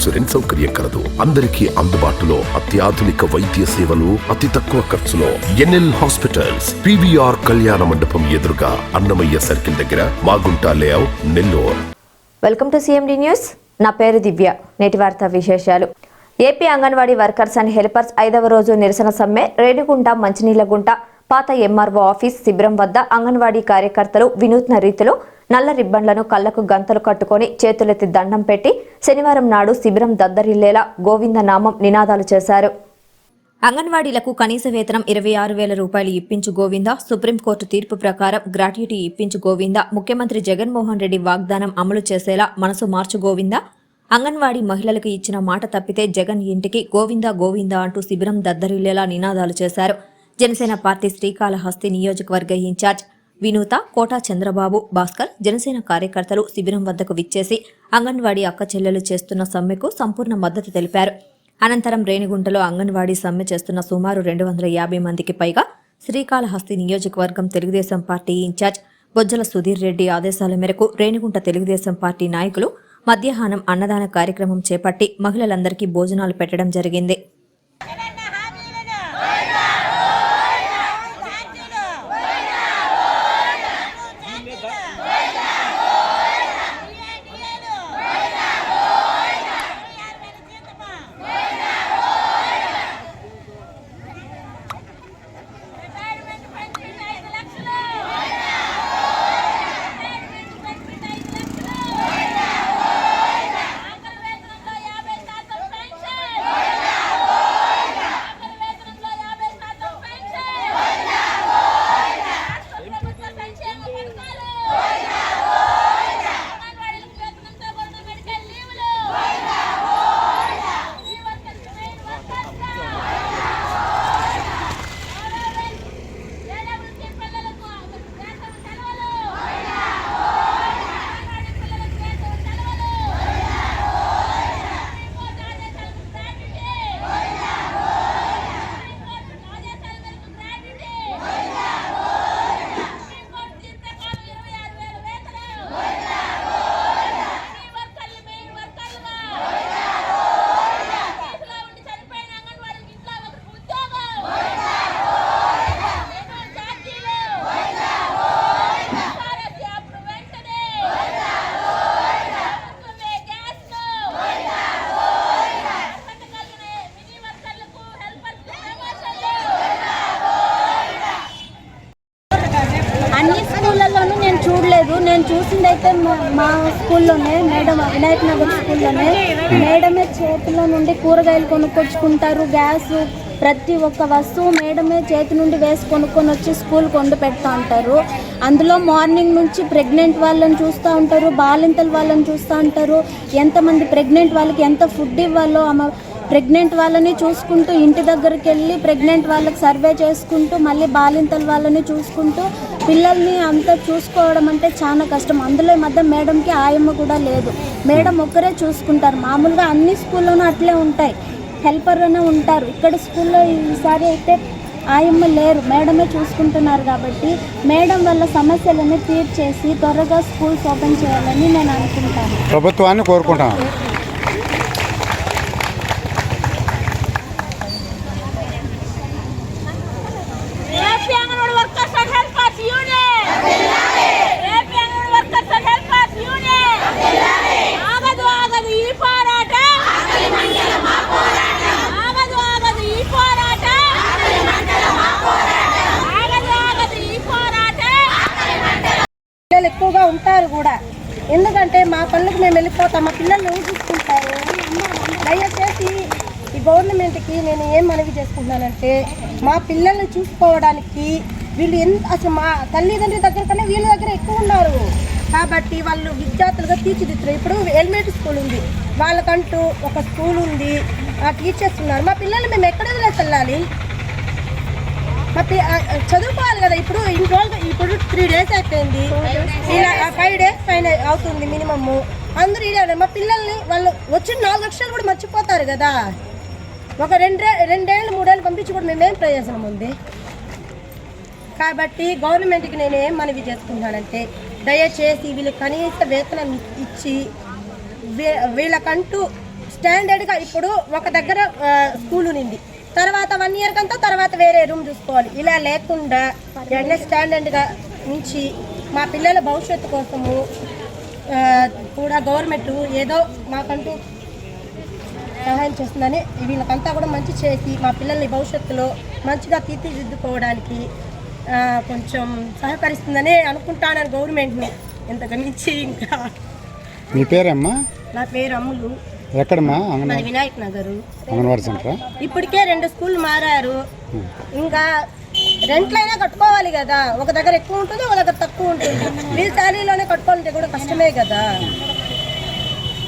Insurance సౌకర్యం కలదు. అందరికీ అందుబాటులో అత్యాధునిక వైద్య సేవలు అతి తక్కువ ఖర్చులో. ఎన్ఎల్ హాస్పిటల్స్ పివిఆర్ కళ్యాణ మండపం ఎదురుగా అన్నమయ్య సర్కిల్ దగ్గర Magunta layout Nellore. Welcome to CMD news. నా పేరు దివ్య. నేటి వార్త విశేషాలు. AP anganwadi workers and helpers ఐదవ రోజు నిరసన సమ్మె రేణిగుంట మంచినీళ్ళగుంట పాత ఎంఆర్ఓ ఆఫీస్ శిబిరం వద్ద అంగన్వాడీ కార్యకర్తలు వినూత్న రీతిలో నల్ల రిబ్బన్లను కళ్ళకు గంతలు కట్టుకొని చేతులెత్తి దండం పెట్టి శనివారం నాడు శిబిరం దద్దరిల్లేలా గోవింద నామం నినాదాలు చేశారు. అంగన్వాడీలకు కనీస వేతనం ఇరవై ఆరు వేల రూపాయలు ఇప్పించు గోవింద సుప్రీంకోర్టు తీర్పు ప్రకారం గ్రాట్యుటీ ఇప్పించు గోవింద ముఖ్యమంత్రి జగన్మోహన్ రెడ్డి వాగ్దానం అమలు చేసేలా మనసు మార్చు గోవింద. అంగన్వాడీ మహిళలకు ఇచ్చిన మాట తప్పితే జగన్ ఇంటికి గోవింద గోవింద అంటూ శిబిరం దద్దరిల్లేలా నినాదాలు చేశారు. జనసేన పార్టీ శ్రీకాళహస్తి నియోజకవర్గ ఇన్ఛార్జ్ వినూత కోటా చంద్రబాబు భాస్కర్ జనసేన కార్యకర్తలు శిబిరం వద్దకు విచ్చేసి అంగన్వాడీ అక్క చెల్లెలు చేస్తున్న సమ్మెకు సంపూర్ణ మద్దతు తెలిపారు. అనంతరం రేణిగుంటలో అంగన్వాడీ సమ్మె చేస్తున్న సుమారు రెండు వందల యాభై మందికి పైగా శ్రీకాళహస్తి నియోజకవర్గం Telugu Desam party in charge Bojjala Sudheer Reddy ఆదేశాల మేరకు రేణిగుంట తెలుగుదేశం పార్టీ నాయకులు మధ్యాహ్నం అన్నదాన కార్యక్రమం చేపట్టి మహిళలందరికీ భోజనాలు పెట్టడం జరిగింది. చూసిందైతే మా- మా స్కూల్లోనే మేడం వినాయక్ నగర్ స్కూల్లోనే. మేడమే చేతిలో నుండి కూరగాయలు కొనుక్కొచ్చుకుంటారు. గ్యాస్ ప్రతి ఒక్క వస్తువు మేడమే చేతి నుండి వేసి కొనుక్కొని వచ్చి స్కూల్ కొండు పెడతా ఉంటారు. అందులో మార్నింగ్ నుంచి ప్రెగ్నెంట్ వాళ్ళని చూస్తూ ఉంటారు. బాలింతల వాళ్ళని చూస్తూ ఉంటారు. ఎంతమంది ప్రెగ్నెంట్ వాళ్ళకి ఎంత ఫుడ్ ఇవ్వాలో ప్రెగ్నెంట్ వాళ్ళని చూసుకుంటూ ఇంటి దగ్గరికి వెళ్ళి ప్రెగ్నెంట్ వాళ్ళకి సర్వే చేసుకుంటూ మళ్ళీ బాలింతల వాళ్ళని చూసుకుంటూ పిల్లల్ని అంతా చూసుకోవడం అంటే చాలా కష్టం. అందులో ఈ మధ్య మేడంకి ఆయమ్మ కూడా లేదు. మేడం ఒక్కరే చూసుకుంటారు. మామూలుగా అన్ని స్కూల్లోనూ అట్లే ఉంటాయి. హెల్పర్ అనే ఉంటారు. ఇక్కడ స్కూల్లో ఈసారి అయితే ఆయమ్మ లేరు. మేడమే చూసుకుంటున్నారు కాబట్టి మేడం వల్ల సమస్యలను తీర్చేసి త్వరగా స్కూల్స్ ఓపెన్ చేయాలని నేను అనుకుంటాను. ప్రభుత్వాన్ని కోరుకుంటాను AP anganwadi workers and helpers union AP anganwadi workers and helpers union ఆగదు ఆగదు ఈ పోరాటం ఆగదు ఆగదు ఈ పోరాటం ఆగదు ఆగదు ఈ పోరాటం పిల్లలు ఎక్కువగా కూడా. ఎందుకంటే మా పనులకు మేము వెళ్ళిపోతాం మా పిల్లల్ని చూసుకుంటారు? దయచేసి ఈ గవర్నమెంట్కి నేను ఏం మనవి చేసుకుంటున్నానంటే మా పిల్లల్ని చూసుకోవడానికి వీళ్ళు ఎంత అసలు మా తల్లిదండ్రుల దగ్గర కన్నా వీళ్ళ దగ్గర ఎక్కువ ఉన్నారు. కాబట్టి వాళ్ళు విద్యార్థులుగా తీర్చిదిద్దుతారు ఇప్పుడు ఎలిమెంటరీ స్కూల్ ఉంది. వాళ్ళకంటూ ఒక స్కూల్ ఉంది. ఆ టీచర్స్ ఉన్నారు. మా పిల్లలు మేము ఎక్కడ వదిలేసి వెళ్ళాలి? చదువుకోవాలి కదా ఇప్పుడు ఇన్ని ఇప్పుడు త్రీ డేస్ అయిపోయింది. ఇలా ఫైవ్ డేస్ పైన అవుతుంది మినిమమ్ అందరూ ఇదే మా పిల్లల్ని వాళ్ళు వచ్చిన నాలుగు లక్షలు కూడా మర్చిపోతారు కదా. ఒక రెండు రెండేళ్ళు మూడేళ్ళు పంపించి కూడా మేమేం ప్రయోజనం ఉంది? కాబట్టి గవర్నమెంట్కి నేను ఏం మనవి చేసుకుంటానంటే దయచేసి వీళ్ళు కనీస వేతనం ఇచ్చి వీ- వీళ్ళకంటూ స్టాండర్డ్గా ఇప్పుడు ఒక దగ్గర స్కూల్ ఉంది తర్వాత వన్ ఇయర్ కంతా తర్వాత వేరే రూమ్ చూసుకోవాలి. ఇలా లేకుండా వెంటనే స్టాండర్డ్గా ఉంచి మా పిల్లల భవిష్యత్తు కోసము కూడా గవర్నమెంట్ ఏదో మాకంటూ సహాయం చేస్తుందని వీళ్ళకంతా కూడా మంచి చేసి మా పిల్లల్ని భవిష్యత్తులో మంచిగా తీర్చిదిద్దుకోవడానికి కొంచెం సహకరిస్తుందని అనుకుంటానని గవర్నమెంట్ని ఇంతకు మించి ఇంకా మీ పేరమ్మా? నా పేరు అమ్ములు. ఎక్కడమ్మా? అంగన్వాడి. వినాయక్ నగరు. అంగన్వాడి సెంటరా? ఇప్పటికే రెండు స్కూల్ మారారు. ఇంకా రెంట్లైనా కట్టుకోవాలి కదా. ఒక దగ్గర ఎక్కువ ఉంటుంది ఒక దగ్గర తక్కువ ఉంటుంది. వీళ్ళ శాలరీలోనే కట్టుకోవాలంటే కూడా కష్టమే కదా.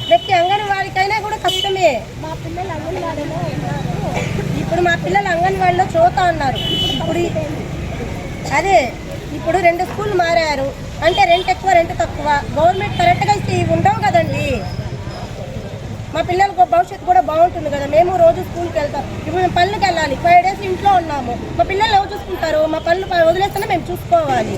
ప్రతి అంగన్వాడికైనా కూడా కష్టమే. మా పిల్లలు అంగన్వాడీలో ఇప్పుడు మా పిల్లలు అంగన్వాడిలో చదువుతా ఉన్నారు. ఇప్పుడు అదే ఇప్పుడు రెండు స్కూల్ మారారు. అంటే రెంట్ ఎక్కువ రెంట్ తక్కువ. గవర్నమెంట్ కరెక్ట్గా ఇస్తే ఇవి ఉండవు కదండి. మా పిల్లలకు భవిష్యత్తు కూడా బాగుంటుంది కదా. మేము రోజు స్కూల్కి వెళ్తాం. ఇప్పుడు మేము పనులకు వెళ్ళాలి. ఫైవ్ డేస్ ఇంట్లో ఉన్నాము. మా పిల్లలు ఎవరు చూసుకుంటారు? మా పనులు వదిలేస్తేనే మేము చూసుకోవాలి.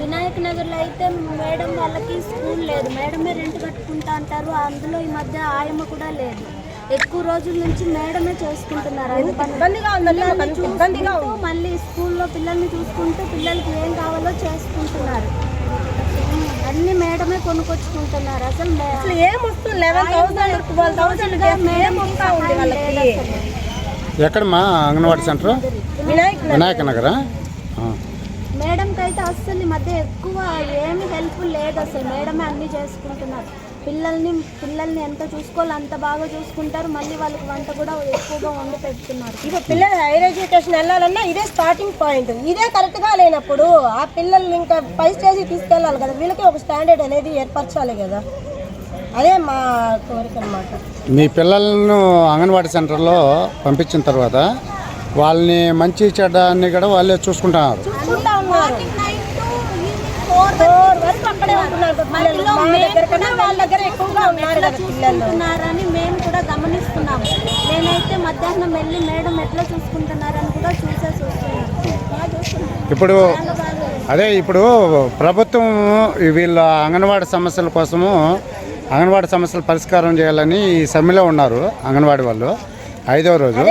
వినాయక్ నగర్లో అయితే మేడం వాళ్ళకి స్కూల్ లేదు. మేడమే రెంట్ కట్టుకుంటా అంటారు. అందులో ఈ మధ్య ఆయమ్మ కూడా లేదు. ఎక్కువ రోజుల నుంచి మేడమే చేసుకుంటున్నారు. ఇబ్బందిగా ఉందండి ఇబ్బందిగా మళ్ళీ స్కూల్లో పిల్లల్ని చూసుకుంటూ పిల్లలకి ఏం కావాలో చేసుకుంటున్నారు. అన్ని మేడమే కొనుక్కొచ్చుకుంటున్నారు. అసలు మే- అసలు ఏం వస్తుంది? లెవెన్ థౌసండ్ ట్వెల్వ్ థౌసండ్ ఏం వస్తా ఉంది వాళ్ళకి? ఎక్కడమ్మా? అంగన్వాడి సెంటర్? వినాయక్ నగర్. వినాయక నగరా. మేడంకి అయితే అస్సలు ఈ మధ్య ఎక్కువ ఏమి హెల్ప్ లేదు అసలు. మేడమే అన్నీ చేసుకుంటున్నారు. పిల్లల్ని పిల్లల్ని ఎంత చూసుకోవాలో అంత బాగా చూసుకుంటారు. మళ్ళీ వాళ్ళకి వంట కూడా ఎక్కువగా వండి పెడుతున్నారు. ఇప్పుడు పిల్లలు హైయర్ ఎడ్యుకేషన్ వెళ్ళాలన్నా ఇదే స్టార్టింగ్ పాయింట్ ఇదే కరెక్ట్గా లేనప్పుడు ఆ పిల్లల్ని ఇంకా పై స్టేజ్కి తీసుకెళ్ళాలి కదా. వీళ్ళకి ఒక స్టాండర్డ్ అనేది ఏర్పరచాలి కదా. అదే మా కోరిక అనమాట మీ పిల్లలను అంగన్వాడి సెంటర్లో పంపించిన తర్వాత వాళ్ళని మంచి చెడ్డ అన్ని కూడా వాళ్ళే చూసుకుంటున్నారు చూసుకుంటా ఉన్నారు ఫోర్ వరకు అక్కడే ఉంటున్నారు పిల్లలు మా దగ్గర కన్నా వాళ్ళ దగ్గర ఎక్కువగా ఉన్నారు కదా పిల్లలు. చూసుకుంటున్నారని మేము కూడా గమనిస్తున్నాము. నేనైతే మధ్యాహ్నం వెళ్ళి మేడం ఎట్లా చూసుకుంటున్నారని కూడా చూసేసి వస్తున్నాను ఇప్పుడు అదే ఇప్పుడు ప్రభుత్వం వీళ్ళ అంగన్వాడి సమస్యల కోసము అంగన్వాడి సమస్యల పరిష్కారం చేయాలని ఈ సమ్మెలో ఉన్నారు అంగన్వాడి వాళ్ళు. ఐదవ రోజు.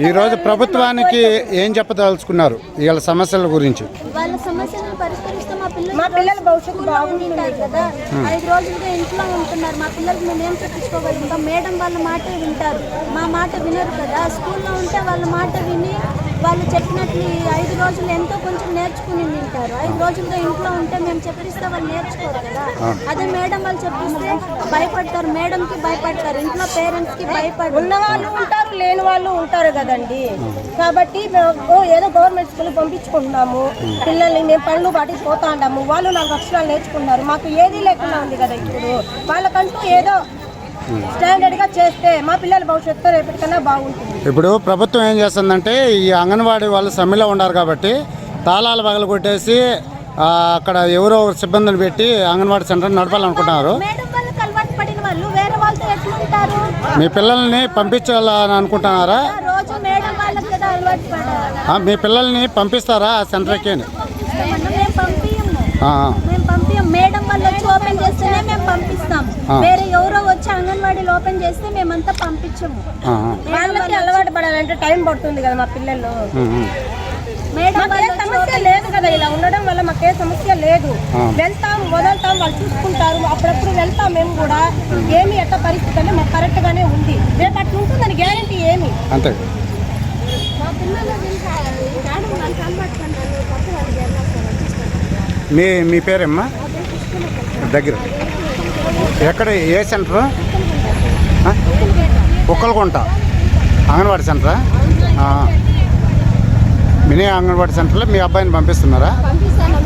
ఈ రోజు ప్రభుత్వానికి ఏం చెప్పదలుచుకున్నారు? వీళ్ళ సమస్యల గురించి. వాళ్ళ సమస్యలను పరిష్కరిస్తే మా పిల్లలు పిల్లల భవిష్యత్తు బాగుంటారు కదా. ఐదు రోజులుగా ఇంట్లో ఉంటున్నారు. మా పిల్లలకి మేము ఏం చెప్పించుకోగలుగుతాం? మేడం వాళ్ళ మాట వింటారు. మా మాట వినరు కదా. స్కూల్లో ఉంటే వాళ్ళ మాట విని వాళ్ళు చెప్పినట్లు ఈ ఐదు రోజులు ఎంతో కొంచెం నేర్చుకుని వింటారు ఐదు రోజులుగా ఇంట్లో ఉంటే మేము చెప్పిస్తే వాళ్ళు నేర్చుకోరు కదా. అదే మేడం వాళ్ళు చెప్పిస్తే భయపడతారు. మేడంకి భయపడతారు. ఇంట్లో పేరెంట్స్కి భయపడరు ఉన్న వాళ్ళు ఉంటారు లేని వాళ్ళు ఉంటారు కదండి. కాబట్టి మేము ఏదో గవర్నమెంట్ స్కూల్ పంపించుకుంటున్నాము. పిల్లల్ని మేము పనులు పాటికి పోతా ఉంటాము వాళ్ళు నాలుగు అక్షరాలు నేర్చుకుంటున్నారు. మాకు ఏదీ లేకుండా ఉంది కదా ఇప్పుడు. వాళ్ళకంటూ ఏదో స్టాండర్డ్గా చేస్తే మా పిల్లల భవిష్యత్తు రేపటికన్నా బాగుంటుంది. ఇప్పుడు ప్రభుత్వం ఏం చేస్తుందంటే ఈ అంగన్వాడీ వాళ్ళు సమ్మెలో ఉన్నారు కాబట్టి తాళాలు పగలు కొట్టేసి అక్కడ ఎవరో సిబ్బందిని పెట్టి అంగన్వాడీ సెంటర్ నడపాలనుకుంటున్నారు. మీ పిల్లల్ని పంపించాలని అనుకుంటున్నారా? మీ పిల్లల్ని పంపిస్తారా ఆ సెంటర్కి మేడం వాళ్ళు ఓపెన్ చేస్తేనే మేము పంపిస్తాం. వేరే ఎవరో అంగన్వాడీలో ఓపెన్ చేస్తే మేమంతా పంపించము. వాళ్ళకి అలవాటు పడాలంటే టైం పడుతుంది కదా మా పిల్లలు. సమస్య లేదు కదా ఇలా ఉండడం వల్ల మాకే సమస్య లేదు. వెళ్తాం వదలుతాం వాళ్ళు చూసుకుంటారు అప్పుడప్పుడు వెళ్తాం మేము కూడా. ఏమి ఎట్ట పరిస్థితి అంటే మాకు కరెక్ట్ గానే ఉంది. రేపు అట్లా ఉంటుందని గ్యారంటీ ఏమి? అంతే. మీ మీ పేరేమ్మా? దగ్గర. ఎక్కడ ఏ సెంటరు? ఆ? కుక్కలకుంట అంగన్వాడీ సెంటరా. మినీ అంగన్వాడీ సెంటర్లో మీ అబ్బాయిని పంపిస్తున్నారా? పంపిస్తాను.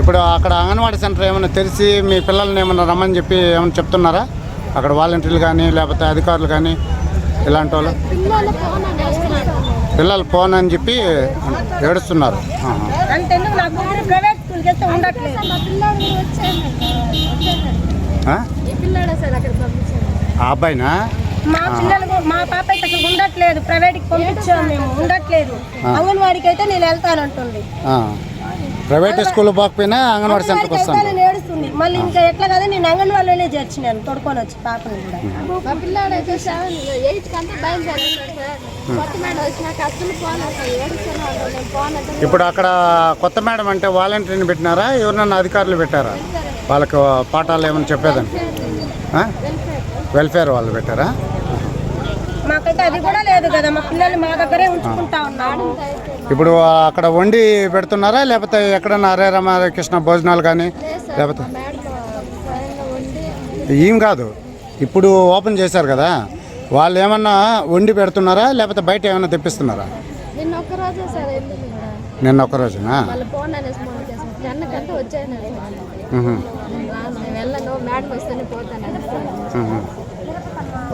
ఇప్పుడు అక్కడ అంగన్వాడీ సెంటర్ ఏమైనా తెరిచి మీ పిల్లల్ని ఏమైనా రమ్మని చెప్పి ఏమైనా చెప్తున్నారా? అక్కడ వాలంటీర్లు కానీ లేకపోతే అధికారులు కానీ ఇలాంటి వాళ్ళు? పిల్లలు ఫోన్ అని చెప్పి ఏడుస్తున్నారు. ఆ? అబ్బాయినా? మా పిల్లలు మా పాప అయితే అసలు ఉండట్లేదు. ప్రైవేట్కి పంపించాము మేము. ఉండట్లేదు. అంగన్వాడికి అయితే నేను వెళ్తానంటుంది. ప్రైవేట్ స్కూల్ పోకపోయినా అంగన్వాడీ సెంటర్కి వస్తాను. ఏడుస్తుంది. మళ్ళీ ఇంకా ఎట్లా కదా నేను అంగన్వాడిలోనే చేర్చినాను తొడుకొని వచ్చి పాపని కూడా. మా పిల్లాడు అయితే సెవెన్ ఎయిట్ కంటే బయలుదేరాడు సార్. కొత్త మేడం వచ్చినాక అసలు ఫోన్ అసలు ఏడుస్తాను వాళ్ళు నేను ఫోన్ అంటే ఇప్పుడు అక్కడ కొత్త మేడం అంటే వాలంటీర్ని పెట్టినారా? ఎవరినన్నా అధికారులు పెట్టారా? వాళ్ళకు పాఠాలు ఏమైనా చెప్పేదని ఆ? వెల్ఫేర్. వాళ్ళు పెట్టారా? మాకైతే అది కూడా లేదు కదా మా పిల్లలు మా దగ్గరే ఉంచుకుంటా ఉన్నాము ఇప్పుడు అక్కడ వండి పెడుతున్నారా? లేకపోతే ఎక్కడన్నా హరే రామకృష్ణ భోజనాలు కానీ లేకపోతే ఏం కాదు. ఇప్పుడు ఓపెన్ చేశారు కదా. వాళ్ళు ఏమన్నా వండి పెడుతున్నారా? లేకపోతే బయట ఏమైనా తెప్పిస్తున్నారా? నిన్న ఒక్క రోజునా.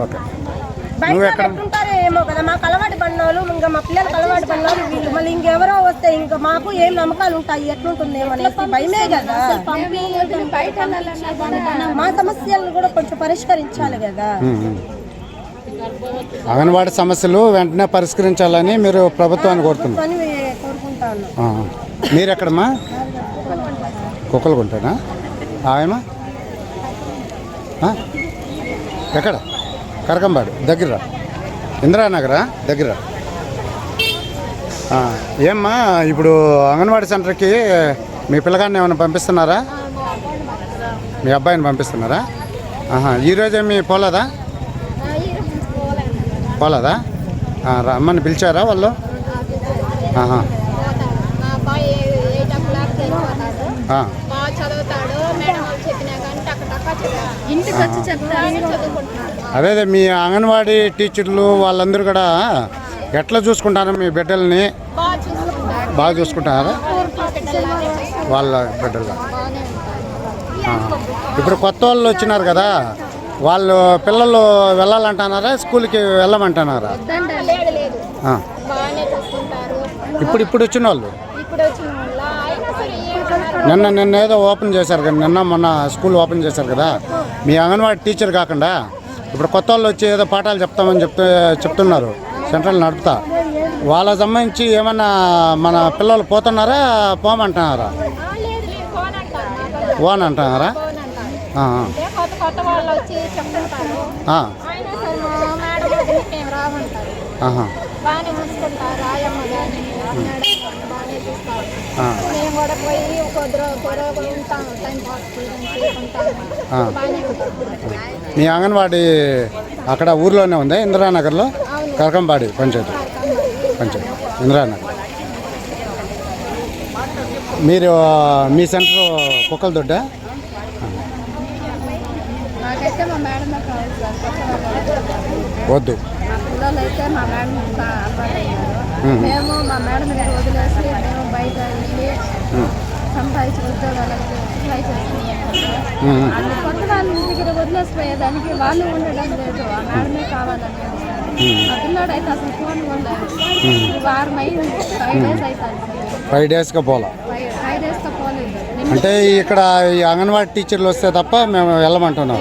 ఓకే. బయట ఎట్లుంటారో ఏమో కదా మాకు అలవాటు పడినోళ్ళు ఇంకా మా పిల్లలకు అలవాటు పడినోళ్ళు వీళ్ళు మళ్ళీ ఇంకెవరో వస్తే ఇంకా మాకు ఏం నమ్మకాలు ఉంటాయి ఎట్లుంటుందేమో అనేసి భయమే కదా. మా సమస్యలను కూడా కొంచెం పరిష్కరించాలి కదా. అంగన్వాడీ సమస్యలు వెంటనే పరిష్కరించాలని మీరు ప్రభుత్వాన్ని కోరుతున్నారు. మీరు ఎక్కడమ్మా కుక్కలుగుంటానా? ఆయమా ఆ? ఎక్కడ? కరకంబాడు దగ్గర ఇందిరానగరా దగ్గర ఏమ్మా ఇప్పుడు అంగన్వాడీ సెంటర్కి మీ పిల్లగాడిని ఏమైనా పంపిస్తున్నారా? మీ అబ్బాయిని పంపిస్తున్నారా? ఆహా ఈరోజే మీ పోలేదా? పోలేదా? రమ్మని పిలిచారా వాళ్ళు? ఆహా మా అబ్బాయి ఎయిట్ ఓ క్లాక్ వెళ్ళిపోతాడు ఆ. బాగా చదువుతాడు మేడం వాళ్ళు చెప్పినా కానీ టక్క టక్క చదువు ఇంటికి వచ్చి చెప్తాను అదే అదే మీ అంగన్వాడీ టీచర్లు వాళ్ళందరూ కూడా ఎట్లా చూసుకుంటారు మీ బిడ్డల్ని? బాగా చూసుకుంటారా. వాళ్ళ బిడ్డలు. ఇప్పుడు కొత్త వాళ్ళు వచ్చినారు కదా వాళ్ళు పిల్లలు వెళ్ళాలంటున్నారా స్కూల్కి వెళ్ళమంటున్నారా? ఇప్పుడు ఇప్పుడు వచ్చిన వాళ్ళు ఇప్పుడు వచ్చిన వాళ్ళ అయినా సరే ఏం నిన్న నిన్న ఏదో ఓపెన్ చేశారు కదా నిన్న మొన్న స్కూల్ ఓపెన్ చేశారు కదా. మీ అంగన్వాడీ టీచర్ కాకుండా ఇప్పుడు కొత్త వాళ్ళు వచ్చి ఏదో పాఠాలు చెప్తామని చెప్తే చెప్తున్నారు. సెంట్రల్ నడుపుతా. వాళ్ళకి సంబంధించి ఏమన్నా మన పిల్లలు పోతున్నారా పోమంటున్నారా? ఓన్ అంటున్నారా వాళ్ళు ఆహా. బాగానే చూస్తారు. మేము కూడా పోయి కొద్ది రోజు టైం పాస్. బాగానే మీ అంగన్వాడీ అక్కడ ఊర్లోనే ఉందా? ఇందిరానగర్లో? కరకంపాడి పంచాయతీ. పంచాయతీ. ఇందిరానగర్. మీరు మీ సెంటర్ కుక్కల దొడ్డ నాకైతే మా మేడం కావాలి సార్ కొత్త వాళ్ళు. వద్దు. మా మేడం మ్మ్. మా మేడం వదిలేసి మేము బయట వెళ్ళి ఉమ్, సంపాదించిన ఉద్యోగాలకు ట్రై కొత్త వాళ్ళ దగ్గర వదిలేసిపోయేదానికి వాళ్ళు ఉండడం లేదు. ఆ మేడమే కావాలనేది మా పిల్లోడు అయితే అసలు ఫోన్ కొనలేదు వారం అయింది ఫైవ్ డేస్ అవుతుంది ఫైవ్ డేస్గా పోలా? ఫైవ్ డేస్తో పోలేదు. అంటే ఇక్కడ ఈ అంగన్వాడీ టీచర్లు వస్తే తప్ప మేము వెళ్ళమంటున్నాం.